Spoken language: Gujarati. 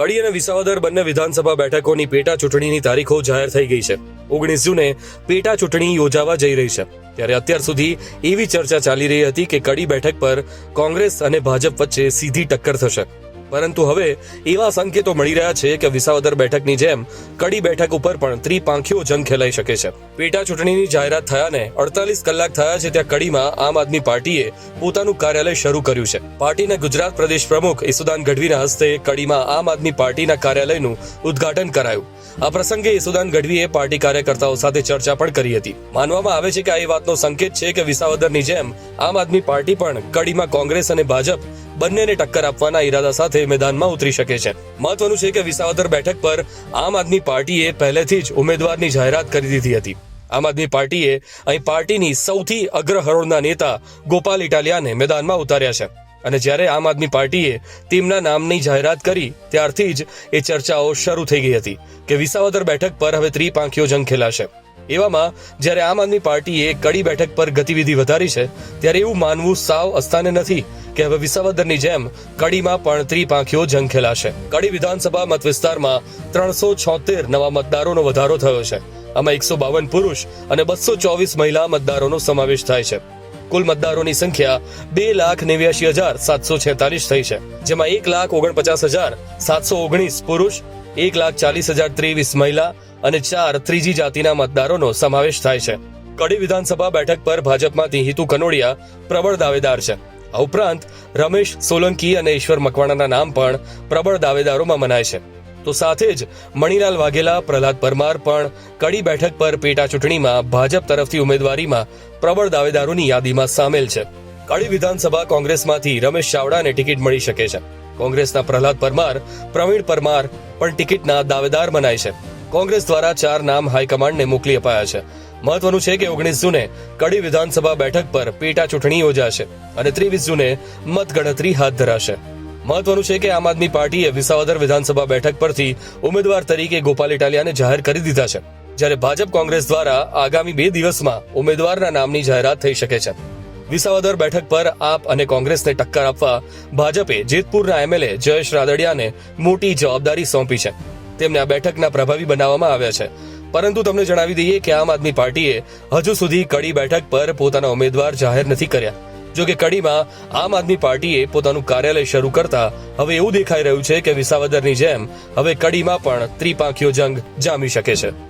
કડી અને વિસાવદર બંને વિધાનસભા બેઠકોની પેટા ચૂંટણીની તારીખો જાહેર થઈ ગઈ છે. ઓગણીસ જૂને પેટા ચૂંટણી યોજાવા જઈ રહી છે. ત્યારે અત્યાર સુધી એવી ચર્ચા ચાલી રહી હતી કે કડી બેઠક પર કોંગ્રેસ અને ભાજપ વચ્ચે સીધી ટક્કર થશે. પરંતુ હવે એવા સંકેતો મળી રહ્યા છે કે વિસાવદર બેઠકની જેમ કડી બેઠક ઉપર પણ ત્રિપાંખીઓ જંગ ખેલાઈ શકે છે. પેટા ચૂંટણીની જાહેરાત થયાને અડતાલીસ કલાક થયા છે ત્યાં કડીમાં આમ આદમી પાર્ટીએ પોતાનું કાર્યાલય શરૂ કર્યું છે. પાર્ટીના ગુજરાત પ્રદેશ પ્રમુખ ઈસુદાન ગઢવીના હસ્તે કડીમાં આમ આદમી પાર્ટીના કાર્યાલયનું ઉદ્ઘાટન કરાયું. આ પ્રસંગે ઈસુદાન ગઢવીએ પાર્ટી કાર્યકર્તાઓ સાથે ચર્ચા પણ કરી હતી. માનવામાં આવે છે કે આ એ વાતનો સંકેત છે કે વિસાવદરની જેમ આમ આદમી પાર્ટી પણ કડીમાં કોંગ્રેસ અને ભાજપ બંનેને ટક્કર આપવાના ઈરાદા સાથે મેદાનમાં ઉતરી શકે છે. મહત્વનું છે કે વિસાવદર બેઠક પર આમ આદમી પાર્ટીએ પહેલેથી જ ઉમેદવારની જાહેરાત કરી દીધી હતી. આમ આદમી પાર્ટીએ અહીં પાર્ટીની સૌથી અગ્રહરોળના નેતા ગોપાલ ઇટાલિયાને મેદાનમાં ઉતાર્યા છે. અને જ્યારે આમ આદમી પાર્ટીએ તેમના નામની જાહેરાત કરી, ત્યારથી જ એ ચર્ચાઓ શરૂ થઈ ગઈ હતી કે વિસાવદર બેઠક પર હવે ત્રિપાંખીઓ જંગ ખેલાશે. એવામાં જ્યારે આમ આદમી પાર્ટીએ કડી બેઠક પર ગતિવિધિ વધારી છે, ત્યારે એવું માનવું સાવ અસ્થાને નથી કે હવે વિસાવદરની જેમ કડીમાં પણ ત્રિપાંખીઓ જંગ ખેલાશે કડી વિધાનસભા મત વિસ્તારમાં ત્રણસો છોતેર નવા મતદારોનો વધારો થયો છે. આમાં એકસો બાવન પુરુષ અને બસો ચોવીસ મહિલા મતદારોનો સમાવેશ થાય છે. કુલ મતદારોની સંખ્યા બે લાખ નેવ્યાશી હજાર સાતસો છેતાલીસ થઈ છે, જેમાં એક લાખ ઓગણપચાસ હજાર સાતસો ઓગણીસ પુરુષ, એક લાખ ચાલીસ હજાર ત્રેવીસ મહિલા અને ચાર ત્રીજી જાતિના મતદારોનો સમાવેશ થાય છે. કડી વિધાનસભા બેઠક પર ભાજપમાંથી હિતુ કનોડિયા પ્રબળ દાવેદાર છે. આ ઉપરાંત રમેશ સોલંકી અને ઈશ્વર મકવાણાના નામ પણ પ્રબળ દાવેદારોમાં મનાય છે. તો સાથે જ મણિલાલ વાઘેલા, પ્રહલાદ પરમાર પણ કડી બેઠક પર પેટા ચૂંટણીમાં ભાજપ તરફથી ઉમેદવારીમાં પ્રબળ દાવેદારોની યાદીમાં સામેલ છે. કડી વિધાનસભા કોંગ્રેસમાંથી રમેશ ચાવડાને ટિકિટ મળી શકે છે. કોંગ્રેસના પ્રહલાદ પરમાર, પ્રવીણ પરમાર પણ ટિકિટના દાવેદાર મનાય છે. કોંગ્રેસ દ્વારા ચાર નામ હાઈકમાન્ડને મોકલી અપાયા છે. મહત્વનું છે કે ઓગણીસ જૂને કડી વિધાનસભા બેઠક પર પેટા ચૂંટણી યોજાશે અને ત્રેવીસ જૂને મતગણતરી હાથ ધરાશે. મહત્વનું છે કે આમ આદમી પાર્ટીએ વિસાવદર વિધાનસભા બેઠક પરથી ઉમેદવાર તરીકે ગોપાલ ઇટાલિયાને જાહેર કરી દીધા છે, જ્યારે ભાજપ કોંગ્રેસ દ્વારા આગામી બે દિવસમાં ઉમેદવારના નામની જાહેરાત થઈ શકે છે. વિસાવદર બેઠક પર આપ અને કોંગ્રેસને ટક્કર આપવા ભાજપે જેતપુરના એમએલએ જયેશ રાદડિયાને મોટી જવાબદારી સોંપી છે. તેમને આ બેઠકના પ્રભાવી બનાવવામાં આવ્યા છે. પરંતુ તમને જણાવી દઈએ કે આમ આદમી પાર્ટીએ હજુ સુધી કડી બેઠક પર પોતાના ઉમેદવાર જાહેર નથી કર્યા. જો કે કડીમાં આમ આદમી પાર્ટીએ પોતાનું કાર્યાલય શરૂ કરતા હવે એવું દેખાઈ રહ્યું છે કે વિસાવદરની જેમ હવે કડીમાં પણ ત્રિપાંખીયો જંગ જામી શકે છે.